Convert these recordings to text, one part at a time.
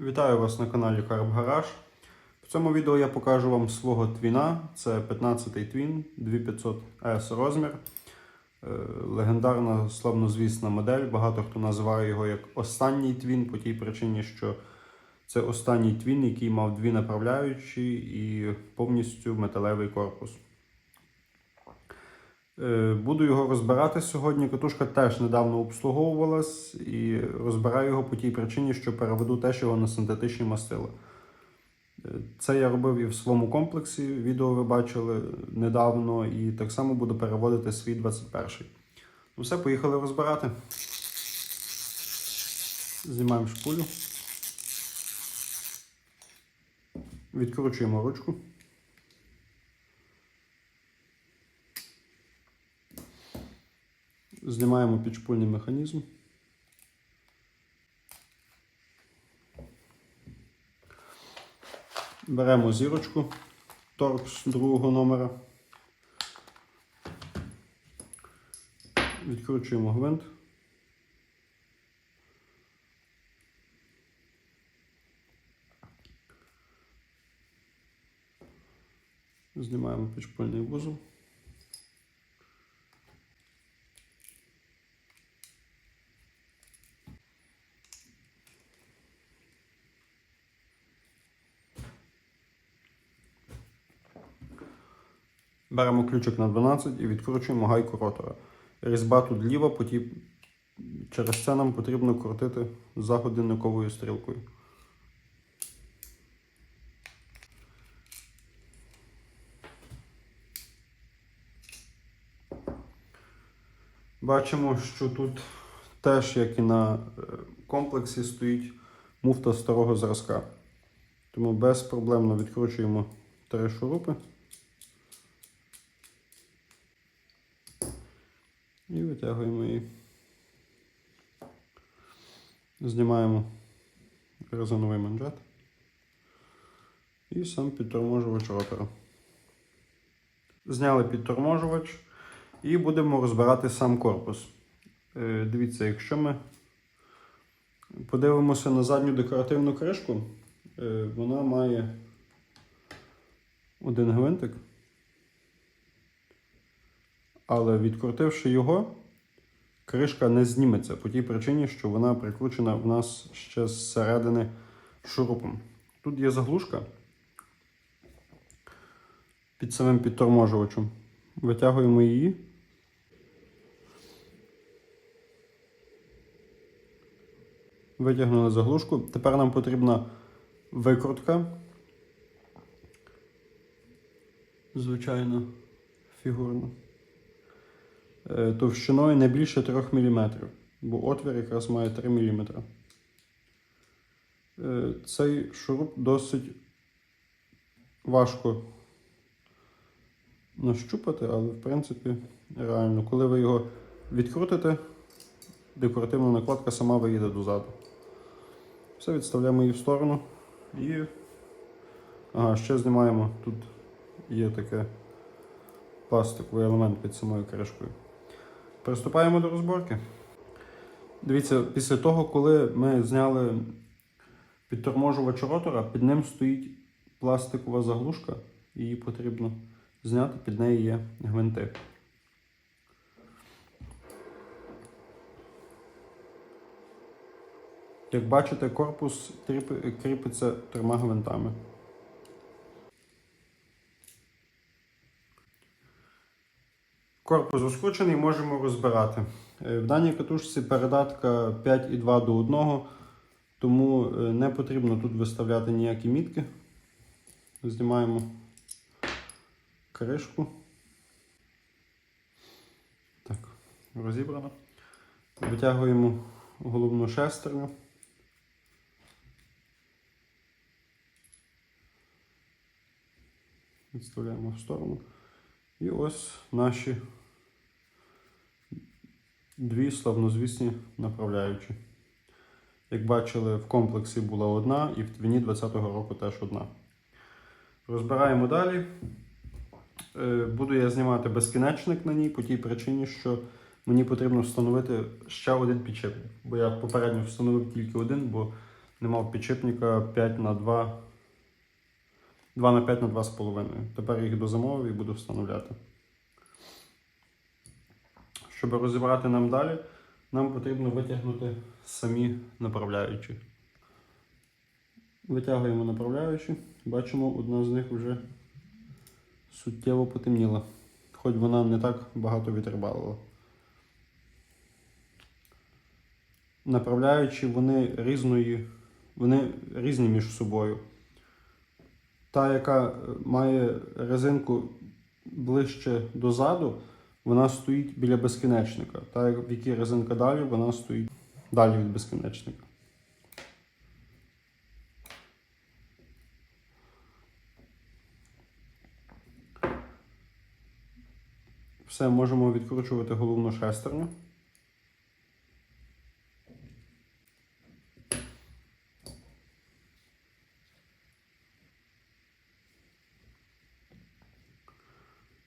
Вітаю вас на каналі Carb Garage. В цьому відео я покажу вам свого твіна. Це 15-й твін 2500S розмір. Е, Легендарна славнозвісна модель. Багато хто називає його як останній твін по тій причині, що це останній твін, який мав дві направляючі і повністю металевий корпус. Е, Буду його розбирати сьогодні. Катушка теж недавно обслуговувалась і розбираю його по тій причині, що переведу теж його на синтетичні мастила. Е, Це я робив і в своєму комплексі. Відео ви бачили недавно, і так само буду переводити свій 21-й. Ну все, поїхали розбирати. Знімаємо шпулю. Відкручуємо ручку. Знімаємо підшпульний механізм. Беремо зірочку торкс другого номера. Відкручуємо гвинт. Знімаємо підшпульний вузол. Беремо ключик на 12 і відкручуємо гайку ротора. Різьба тут ліва, поті... через це нам потрібно крутити за годинниковою стрілкою. Бачимо, що тут теж, як і на е, комплексі, стоїть муфта старого зразка. Тому безпроблемно відкручуємо три шурупи. І витягуємо її. Знімаємо резиновий манжет і сам підторможувач ротора. Зняли підторможувач і будемо розбирати сам корпус. Е, Дивіться, якщо ми подивимося на задню декоративну кришку, е, вона має один гвинтик. Але відкрутивши його, кришка не зніметься по тій причині, що вона прикручена в нас ще зсередини шурупом. Тут є заглушка під самим підторможувачем. Витягуємо її. Витягнули заглушку. Тепер нам потрібна викрутка. Звичайно, фігурна. Е, товщиною не більше 3 мм, бо отвір якраз має 3 мм. Е, Цей шуруп досить важко нащупати, але в принципі реально, коли ви його відкрутите, декоративна накладка сама виїде дозаду. Все, відставляємо її в сторону і ага, ще знімаємо. Тут є таке пластиковий елемент під самою кришкою. Приступаємо до розборки. Дивіться, після того, коли ми зняли підторможувач ротора, під ним стоїть пластикова заглушка, її потрібно зняти, під нею є гвинти. Як бачите, корпус кріпиться трьома гвинтами. Корпус розкручений, можемо розбирати. Е, В даній катушці передатка 5,2 до 1, тому е, не потрібно тут виставляти ніякі мітки. Знімаємо кришку. Так, розібрано. Витягуємо головну шестерню. Відставляємо в сторону. І ось наші дві славнозвісні направляючі. Як бачили, в комплексі була одна і в твіні 2020 року теж одна. Розбираємо далі. Е, Буду я знімати безкінечник на ній по тій причині, що мені потрібно встановити ще один підшипник. Бо я попередньо встановив тільки один, бо не мав підшипника 5 на 2 2 на 5 на 2,5. Тепер їх дозамовив і буду встановляти. Щоб розібрати нам далі, нам потрібно витягнути самі направляючі. Витягуємо направляючі, бачимо, одна з них вже суттєво потемніла, хоч вона не так багато відрибалила. Направляючі вони різної, вони різні між собою. Та, яка е, має резинку ближче до заду, вона стоїть біля безкінечника. Та, в якій резинка далі, вона стоїть далі від безкінечника. Все, можемо відкручувати головну шестерню.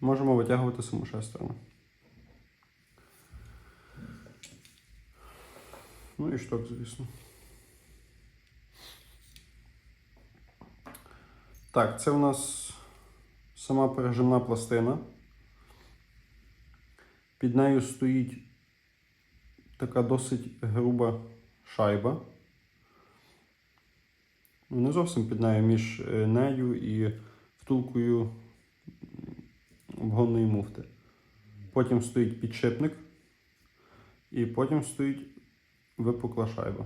Можемо витягувати саму шестерню. Ну і шток, звісно. Так, це у нас сама пережимна пластина. Під нею стоїть така досить груба шайба. Не зовсім під нею між е, нею і втулкою обгонної муфти. Потім стоїть підшипник, і потім стоїть випукла шайба.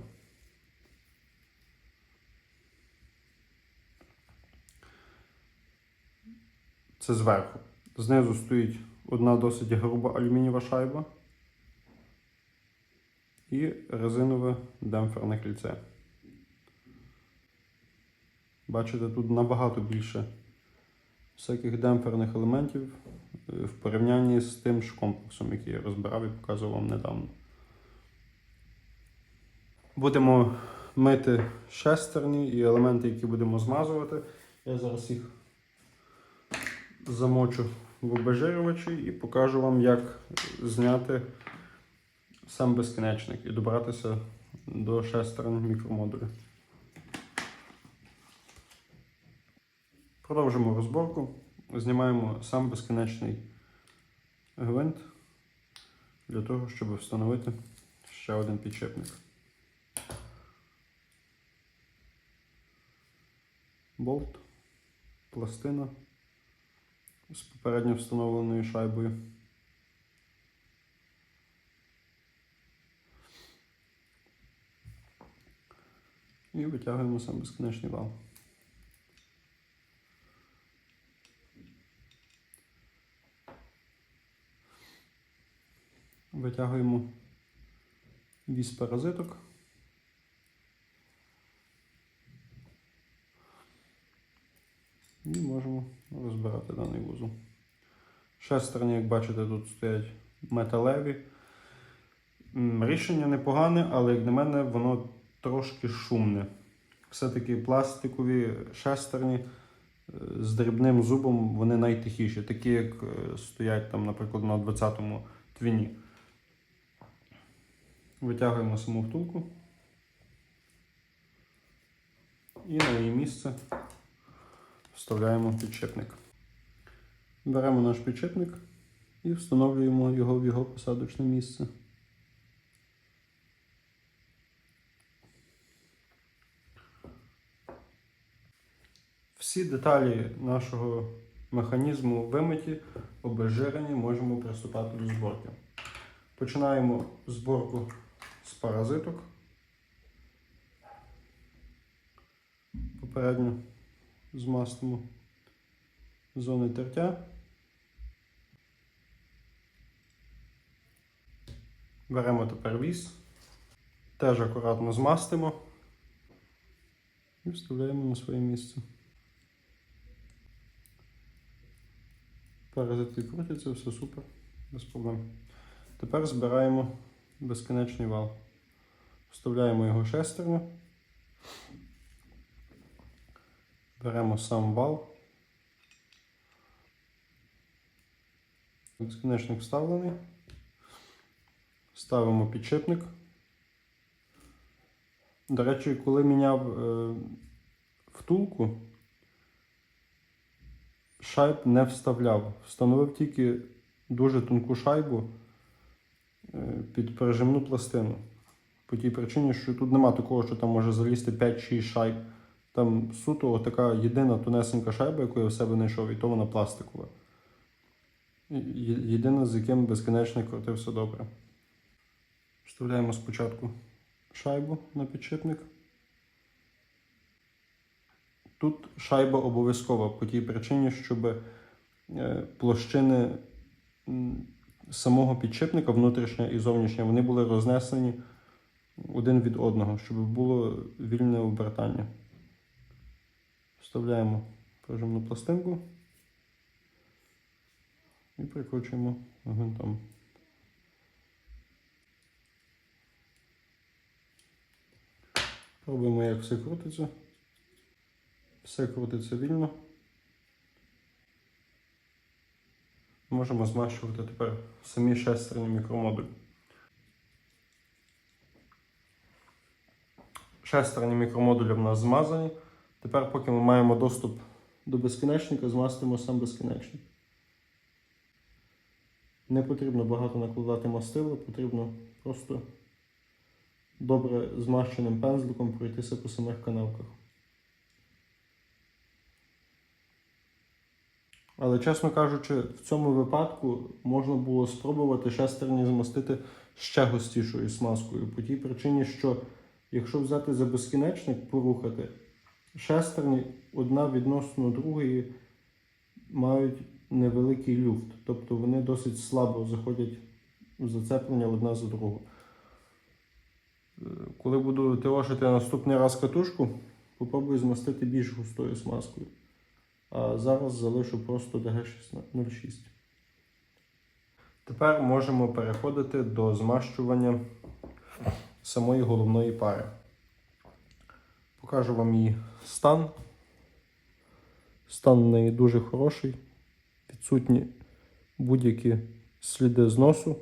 Це зверху. Знизу стоїть одна досить груба алюмінієва шайба і резинове демпферне кільце. Бачите, тут набагато більше всяких демпферних елементів е, в порівнянні з тим ж комплексом, який я розбирав і показував вам недавно. Будемо мити шестерні і елементи, які будемо змазувати. Я зараз їх замочу в обезжирювачі і покажу вам, як зняти сам безкінечник і добратися до шестерень мікромодулю. Продовжимо розборку. Знімаємо сам безкінечний гвинт для того, щоб встановити ще один підшипник. Болт, пластина з попередньо встановленою шайбою. І витягуємо сам безкінечний вал. Витягуємо віз паразиток. І можемо розбирати даний вузол. Шестерні, як бачите, тут стоять металеві. Рішення непогане, але, як на мене, воно трошки шумне. Все-таки пластикові шестерні е, з дрібним зубом вони найтихіші, такі, як е, стоять там, наприклад, на 20-му твіні. Витягуємо саму втулку і на її місце вставляємо підшипник. Беремо наш підшипник і встановлюємо його в його посадочне місце. Всі деталі нашого механізму вимиті, обезжирені, можемо приступати до зборки. Починаємо зборку з паразиток. Попередньо змастимо зони тертя. Беремо тепер віз, теж акуратно змастимо і вставляємо на своє місце. Паразити крутяться, все супер, без проблем. Тепер збираємо безкінечний вал. Вставляємо його шестерню. Беремо сам вал. Безкінечник вставлений. Ставимо підшипник. До речі, коли міняв е, втулку, шайб не вставляв. Встановив тільки дуже тонку шайбу під пережимну пластину. По тій причині, що тут нема такого, що там може залізти 5-6 шайб. Там суто така єдина тонесенька шайба, яку я в себе знайшов, і то вона пластикова. Єдина, з яким безкінечно крутився добре. Вставляємо спочатку шайбу на підшипник. Тут шайба обов'язкова по тій причині, щоб е, площини самого підшипника, внутрішня і зовнішня, вони були рознесені один від одного, щоб було вільне обертання. Вставляємо пружинну пластинку і прикручуємо гвинтом. Пробуємо, як все крутиться. Все крутиться вільно. Можемо змащувати тепер самі шестерні мікромодулі. Шестерні мікромодулі в нас змазані. Тепер, поки ми маємо доступ до безкінечника, змастимо сам безкінечник. Не потрібно багато накладати мастила, потрібно просто добре змащеним пензликом пройтися по самих канавках. Але, чесно кажучи, в цьому випадку можна було спробувати шестерні змастити ще густішою смазкою. По тій причині, що якщо взяти за безкінечник порухати, шестерні одна відносно другої мають невеликий люфт. Тобто вони досить слабо заходять в зацеплення одна за другу. Коли буду тилошити наступний раз катушку, попробую змастити більш густою смазкою. Зараз залишу просто DG06. Тепер можемо переходити до змащування самої головної пари. Покажу вам її стан. Стан в неї дуже хороший. Відсутні будь-які сліди зносу.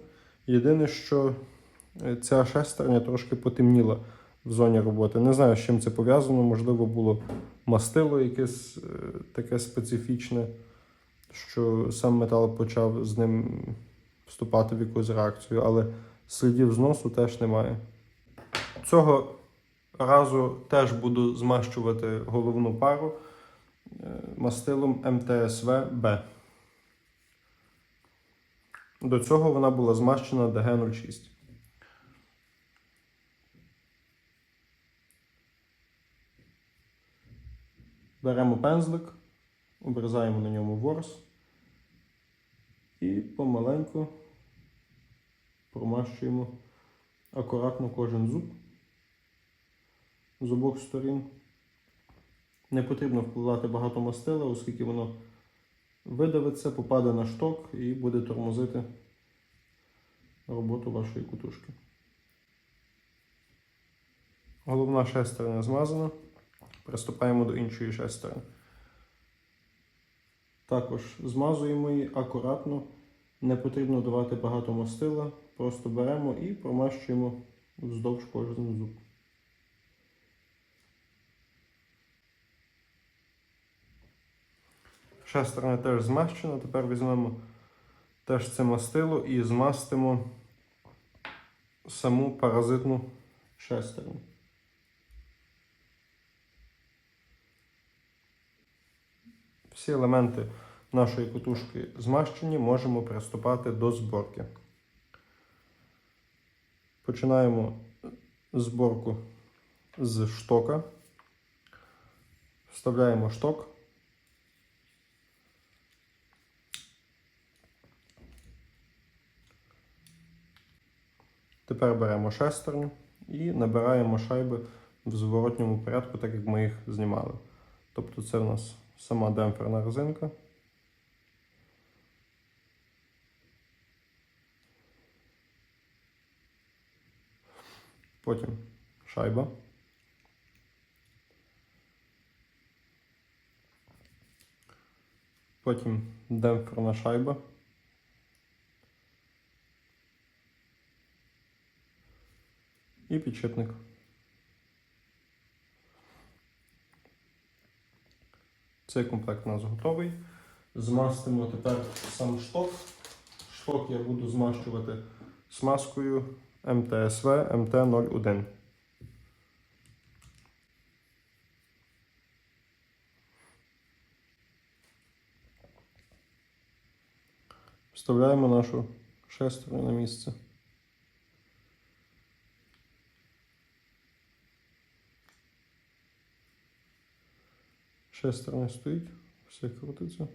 Єдине, що е, ця шестерня трошки потемніла в зоні роботи. Не знаю, з чим це пов'язано. Можливо, було мастило якесь е, таке специфічне, що сам метал почав з ним вступати в якусь реакцію, але слідів зносу теж немає. Цього разу теж буду змащувати головну пару е, мастилом МТСВ Б. До цього вона була змащена ДГ06. Беремо пензлик, обрізаємо на ньому ворс і помаленьку промащуємо акуратно кожен зуб з обох сторін. Не потрібно вкладати багато мастила, оскільки воно видавиться, попаде на шток і буде тормозити роботу вашої кутушки. Головна шестерня змазана. Приступаємо до іншої шестерні. Також змазуємо її акуратно. Не потрібно давати багато мастила. Просто беремо і промащуємо вздовж кожен зуб. Шестерня теж змащена. Тепер візьмемо теж це мастило і змастимо саму паразитну шестерню. Всі елементи нашої кутушки змащені, можемо приступати до зборки. Починаємо зборку з штока. Вставляємо шток. Тепер беремо шестерню і набираємо шайби в зворотньому порядку, так як ми їх знімали. Тобто це в нас сама демпферна резинка. Потім шайба. Потім демпферна шайба. І підшипник. Цей комплект у нас готовий. Змастимо тепер сам шток. Шток я буду змащувати смазкою МТСВ МТ-01. Вставляємо нашу шестерню на місце. Шестерня стоїть, все крутиться,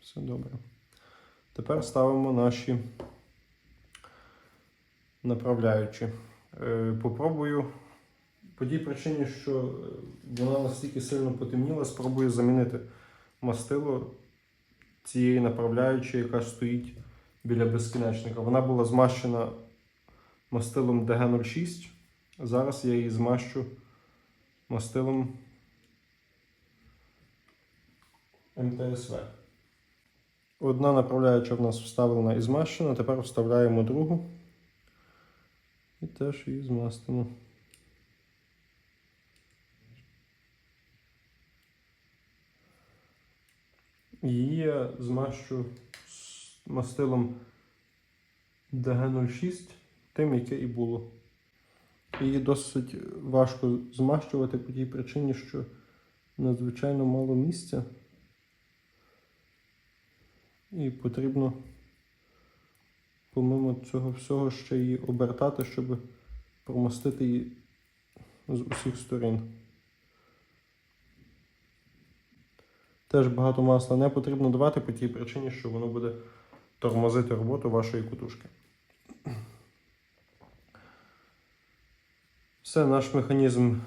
все добре. Тепер ставимо наші направляючі. Е, Попробую по тій причині, що е, вона настільки сильно потемніла, спробую замінити мастило цієї направляючої, яка стоїть біля безкінечника. Вона була змащена мастилом DG06. Зараз я її змащу мастилом МТСВ. Одна направляюча в нас вставлена і змащена, тепер вставляємо другу і теж її змастимо. Її я змащу з мастилом DG06, тим, яке і було. Її досить важко змащувати по тій причині, що надзвичайно мало місця. І потрібно, помимо цього всього, ще її обертати, щоб промастити її з усіх сторін. Теж багато масла не потрібно давати по тій причині, що воно буде тормозити роботу вашої кутушки. Все, наш механізм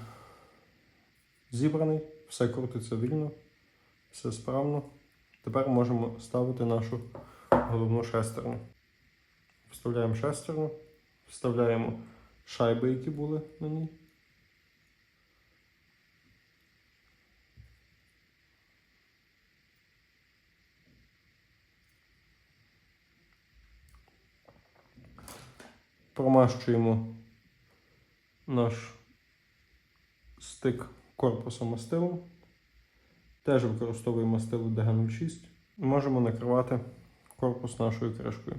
зібраний, все крутиться вільно, все справно. Тепер можемо ставити нашу головну шестерню. Вставляємо шестерню, вставляємо шайби, які були на ній. Промащуємо наш стик корпусом мастилом. Теж використовуємо мастило DG06. Можемо накривати корпус нашою кришкою.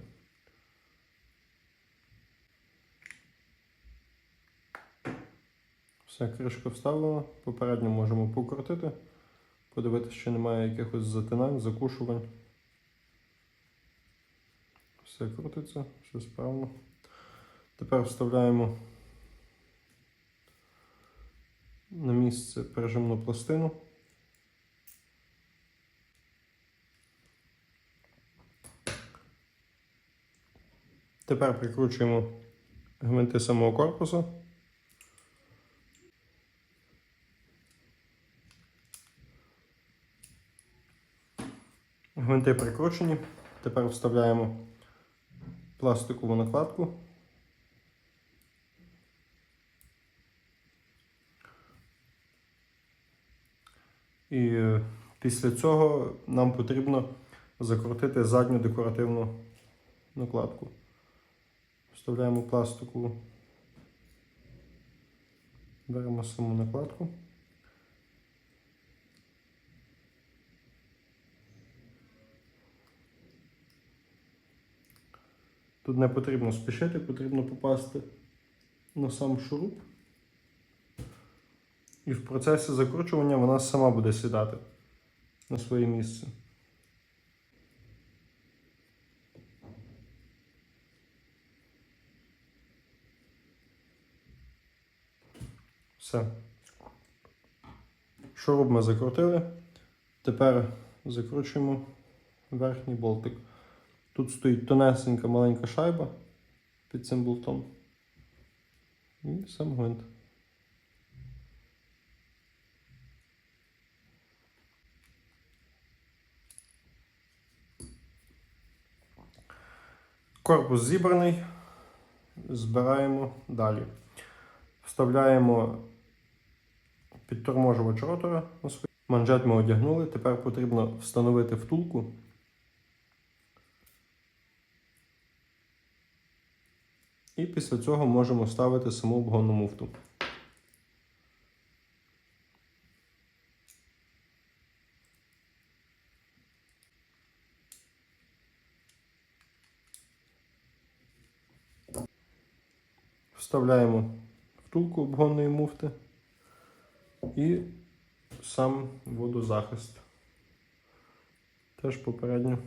Все, кришка вставлена. Попередньо можемо покрутити, подивитися, чи немає якихось затинань, закушувань. Все крутиться, все справно. Тепер вставляємо на місце пережимну пластину. Тепер прикручуємо гвинти самого корпусу. Гвинти прикручені. Тепер вставляємо пластикову накладку. І е, після цього нам потрібно закрутити задню декоративну накладку. Вставляємо пластику, беремо саму накладку. Тут не потрібно спішити, потрібно попасти на сам шуруп. І в процесі закручування вона сама буде сідати на своє місце. Все. Шуруп ми закрутили. Тепер закручуємо верхній болтик. Тут стоїть тонесенька маленька шайба під цим болтом. І сам гвинт. Корпус зібраний. Збираємо далі. Вставляємо підторможувач ротора на свій. Манжет ми одягнули. Тепер потрібно встановити втулку. І після цього можемо ставити саму обгонну муфту. Вставляємо втулку обгонної муфти і сам водозахист. Теж попередньо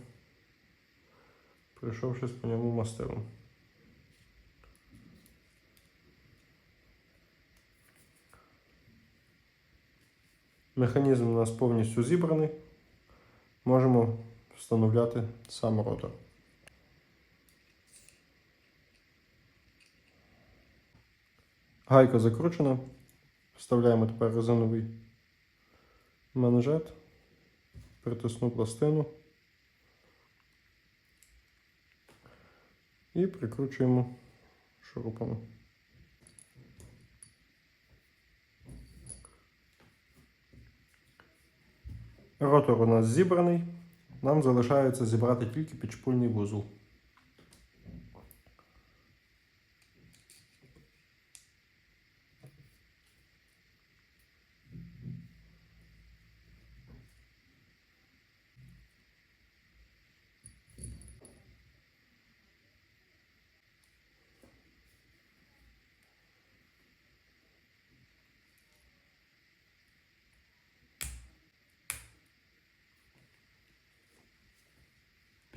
пройшовшись по ньому мастилом. Механізм у нас повністю зібраний. Можемо встановляти сам ротор. Гайка закручена. Вставляємо тепер резиновий манжет, притисну пластину і прикручуємо шурупами. Ротор у нас зібраний. Нам залишається зібрати тільки підшпульний вузол.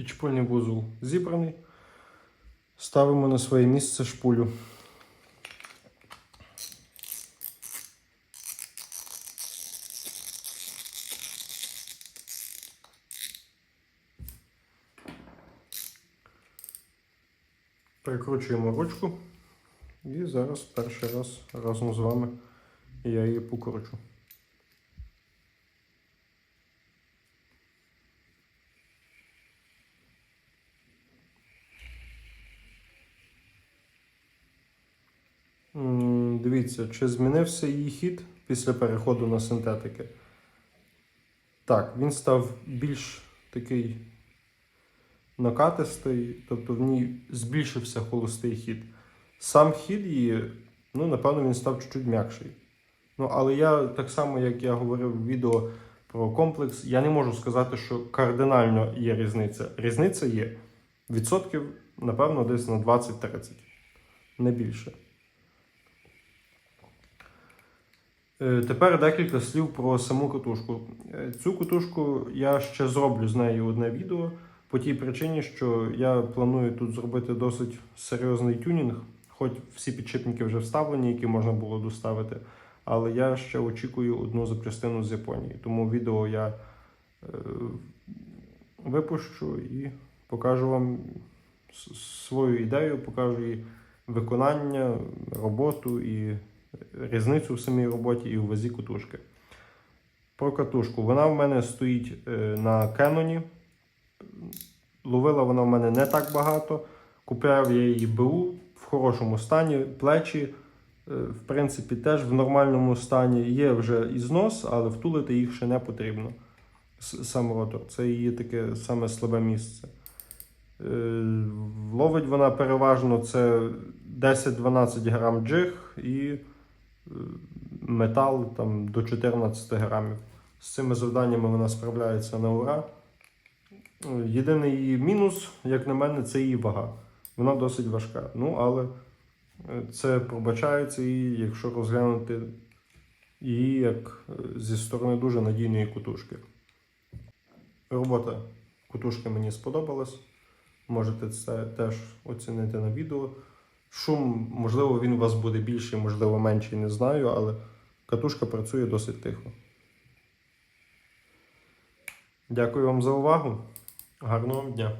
Підшпульний вузол зібраний. Ставимо на своє місце шпулю. Прикручуємо ручку. І зараз перший раз разом з вами я її покручу. Дивіться, чи змінився її хід після переходу на синтетики? Так, він став більш такий накатистий, тобто в ній збільшився холостий хід. Сам хід її, ну, напевно, він став чуть-чуть м'якший. Ну, але я так само, як я говорив в відео про комплекс, я не можу сказати, що кардинально є різниця. Різниця є відсотків, напевно, десь на 20-30, не більше. Е, Тепер декілька слів про саму катушку. Е, Цю катушку я ще зроблю з нею одне відео по тій причині, що я планую тут зробити досить серйозний тюнінг, хоч всі підшипники вже вставлені, які можна було доставити. Але я ще очікую одну запчастину з Японії. Тому відео я е, випущу і покажу вам свою ідею, покажу її виконання, роботу і різницю в самій роботі і у вазі катушки. Про катушку. Вона в мене стоїть е, на Кеноні. Ловила вона в мене не так багато. Купляв я її БУ в хорошому стані. Плечі, е, в принципі, теж в нормальному стані. Є вже і знос, але втулити їх ще не потрібно. Сам ротор. Це її таке саме слабе місце. Е, Ловить вона переважно це 10-12 грам джиг і метал там, до 14 грамів. З цими завданнями вона справляється на ура. Єдиний її мінус, як на мене, це її вага. Вона досить важка. Ну, але е, це пробачається і якщо розглянути її як е, зі сторони дуже надійної кутушки. Робота кутушки мені сподобалась. Можете це теж оцінити на відео. Шум, можливо, він у вас буде більший, можливо, менший, не знаю, але катушка працює досить тихо. Дякую вам за увагу. Гарного вам дня!